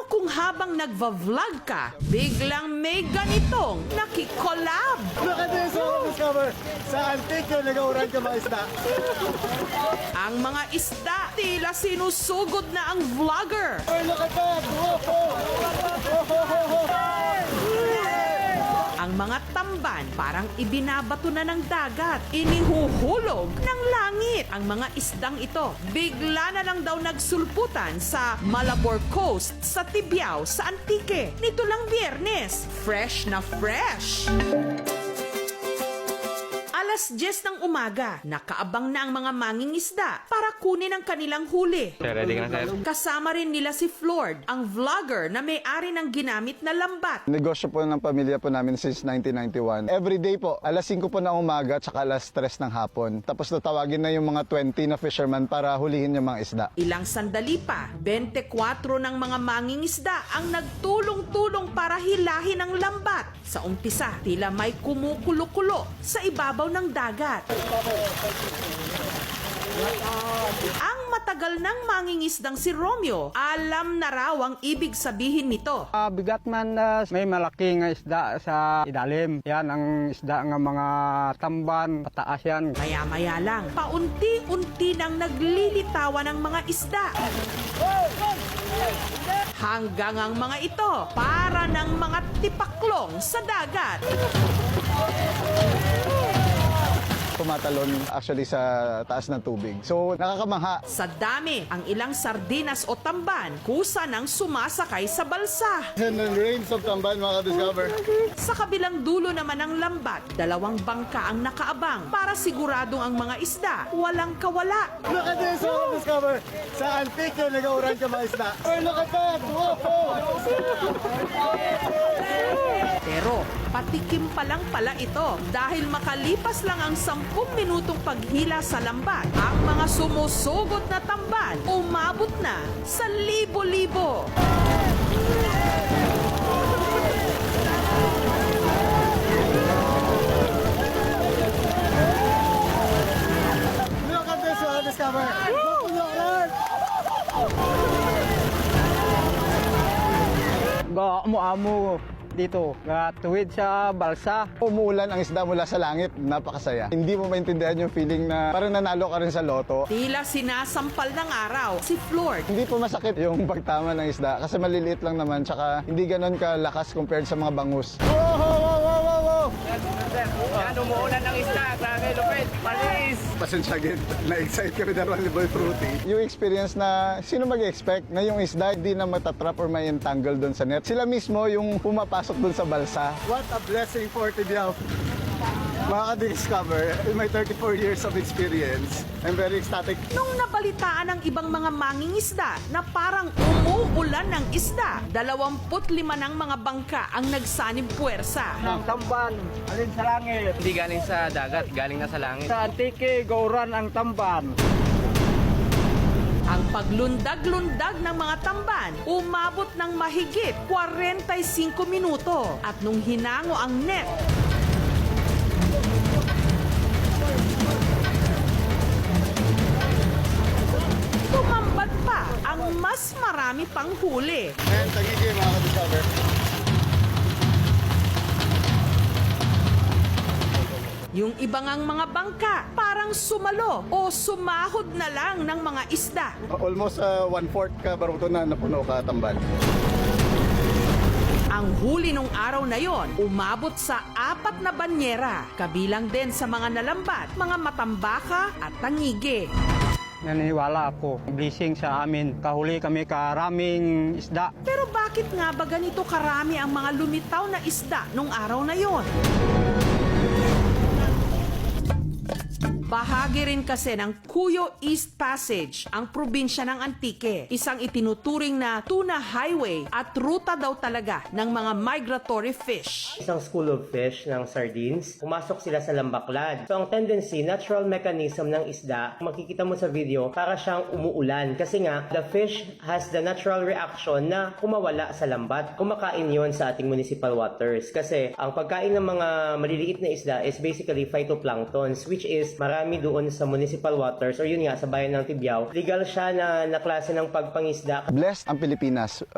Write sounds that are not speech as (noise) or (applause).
Ano kung habang nagva-vlog ka, biglang may ganitong nakikolab? Look at this, oh, discover. Sa antique yung nag-auran ka mga isda. Ang mga isda, tila sinusugod na ang vlogger. Oh, look at that. Oh, oh. Oh, oh, oh, oh. Mga tamban parang ibinabato na ng dagat, inihuhulog ng langit. Ang mga isdang ito bigla na lang daw nagsulputan sa Malabor Coast sa Tibiao sa Antique. Nito lang biyernes, fresh na fresh. Alas 10 ng umaga, nakaabang na ang mga mangingisda para kunin ang kanilang huli. Sir, ready ka na, sir? Kasama rin nila si Flord, ang vlogger na may-ari ng ginamit na lambat. Negosyo po ng pamilya po namin since 1991. Every day po, alas 5 po ng umaga tsaka alas 3 ng hapon. Tapos tatawagin na yung mga 20 na fisherman para hulihin yung mga isda. Ilang sandali pa, 24 ng mga mangingisda ang nagtulong-tulong para hilahin ang lambat. Sa umpisa, tila may kumukulo-kulo sa ibabaw ng dagat. Ang matagal ng mangingisdang si Romeo, alam na raw ang ibig sabihin nito. Ah, bigat man na may malaking isda sa ilalim. Yan ang isda ng mga tamban, pataas yan. Maya-maya lang, paunti-unti nang naglilitawan ang mga isda. Hanggang ang mga ito para ng mga tipaklong sa dagat. Tumatalon actually sa taas ng tubig. So nakakamangha. Sa dami, ang ilang sardinas o tamban kusa nang sumasakay sa balsa. And then rains of tamban mga discover Sa kabilang dulo naman ng lambat, dalawang bangka ang nakaabang para siguradong ang mga isda walang kawala. Look at this, oh, discover. Sa antique yung nag-auran ka mga isda. Oh, look at that. Pero patikim pa lang pala ito dahil makalipas lang ang 10 minutong paghila sa lambat, ang mga sumusugot na tamban umabot na sa libo-libo. Look at this, discover. Ga amo-amo dito, ga tuwid sa balsa. Umuulan ang isda mula sa langit, napakasaya. Hindi mo maintindihan yung feeling na parang nanalo ka rin sa loto. Tila sinasampal ng araw si Flord. Hindi po masakit yung (laughs) pagtama ng isda kasi maliliit lang naman tsaka hindi ganon kalakas compared sa mga bangus. Wow, Yan, umuulan ng isda. Grabe, lupit. Palis! Pasensya agad, na-excite kami dalawa ni Boy Fruity. Yung experience na sino mag-expect na yung isda hindi na matatrap or may entangle doon sa net. Sila mismo yung pumapasok doon sa balsa. What a blessing for Tibiao. Makaka-discover in my 34 years of experience. I'm very ecstatic. Nung nabalitaan ng ibang mga mangingisda na parang umuulan ng isda, 25 ng mga bangka ang nagsanib puwersa. Ang tamban, alin sa langit. Hindi galing sa dagat, galing na sa langit. Sa antike, gauran ang tamban. Ang paglundag-lundag ng mga tamban umabot ng mahigit 45 minuto at nung hinango ang net, marami pang huli. And tagigi mga ka-discover. Yung iba ngang mga bangka parang sumalo o sumahod na lang ng mga isda. Almost uh, one-fourth ka baruto na napuno ka tamban. Ang huli nung araw na yon umabot sa apat na banyera, kabilang din sa mga nalambat, mga matambaka at tangige. Naniniwala ako. Blessing sa amin. Kahuli kami karaming isda. Pero bakit nga ba ganito karami ang mga lumitaw na isda nung araw na yon? Bahagi rin kasi ng Cuyo East Passage ang probinsya ng Antique, isang itinuturing na tuna highway at ruta daw talaga ng mga migratory fish. isang school of fish ng sardines. Pumasok sila sa lambaklad. So ang tendency, natural mechanism ng isda, makikita mo sa video, para siyang umuulan. Kasi nga, the fish has the natural reaction na kumawala sa lambat. Kumakain yon sa ating municipal waters. Kasi ang pagkain ng mga maliliit na isda is basically phytoplanktons, which is marami doon sa municipal waters or yun nga, sa bayan ng Tibiao. Legal siya na, na klase ng pagpangisda Blessed ang Pilipinas